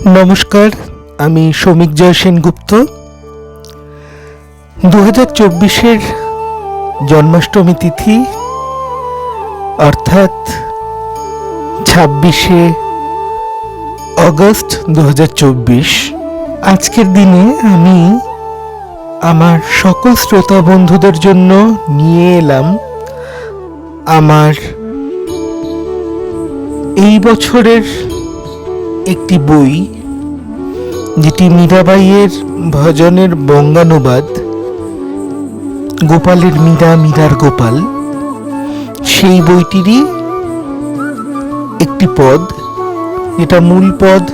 নমস্কার, আমি শ্রমিক জয় সেনগুপ্ত। দু হাজার চব্বিশের জন্মাষ্টমী তিথি, অর্থাৎ ছাব্বিশে অগস্ট দু হাজার চব্বিশ। আজকের দিনে আমি আমার সকল শ্রোতা বন্ধুদের জন্য নিয়ে এলাম আমার এই বছরের একটি বই, যেটি মীরাবাইয়ের ভজনের বঙ্গানুবাদ, গোপালের মীরা মীরার গোপাল, সেই বইটিরই একটি পদ এটা মূল পদ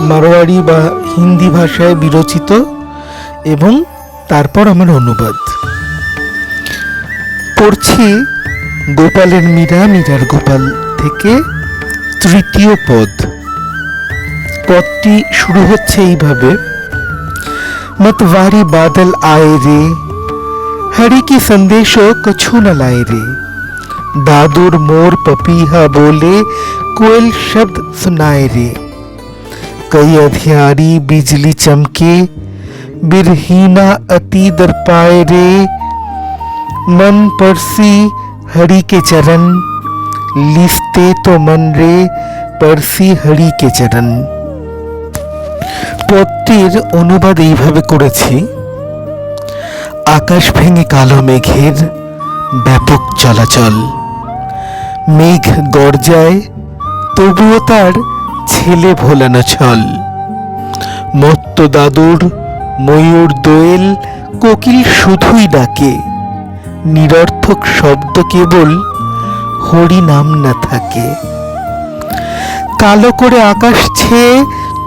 মারোয়াড়ি বা হিন্দি ভাষায় বিরচিত এবং তারপর আমার অনুবাদ। পড়ছি গোপালের মীরা মীরার গোপাল থেকে তৃতীয় পদ। পদটি শুরু হচ্ছে এইভাবে मतवारी बादल आए रे हरि की संदेशो कछु न लाए रे दादुर मोर पपीहा बोले कोयल शब्द सुनाए रे कई अधियारी बिजली चमके बिरहीना अति दर पाए रे मन परसी हरि के चरण लिसते तो मन रे परसी हरि के चरण পদটির অনুবাদ এইভাবে করেছি, আকাশ ভেঙে কালো মেঘের ব্যাপক চলাচল। মেঘ গর্জায়, তবুও তার ছেলে ভোলানো ছল। মত্ত দাদুর ময়ূর দোয়েল কোকিল শুধুই ডাকে, নিরর্থক শব্দ কেবল হরি নাম না থাকে। কালো করে আকাশ ছেয়ে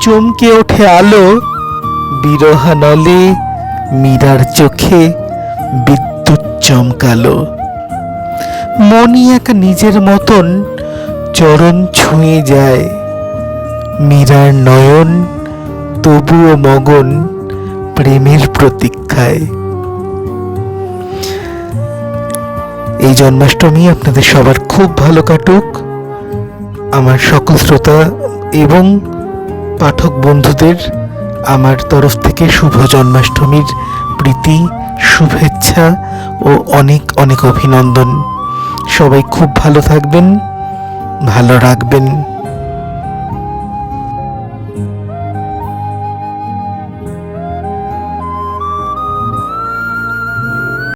চমকে ওঠে আলো। বিরহানলে মীরার চোখে বিদ্যুৎ চমকালো। মনি একা নিজের মতন চরণ ছুঁয়ে যায়। মীরার নয়ন তবুও মগন প্রেমের প্রতীক্ষায়। এই জন্মাষ্টমী আপনাদের সবার খুব ভালো কাটুক। আমার সকল শ্রোতা এবং পাঠক বন্ধুদের আমার তরফ থেকে শুভ জন্মাষ্টমীর প্রীতি, শুভেচ্ছা ও অনেক অনেক অভিনন্দন। সবাই খুব ভালো থাকবেন, ভালো রাখবেন।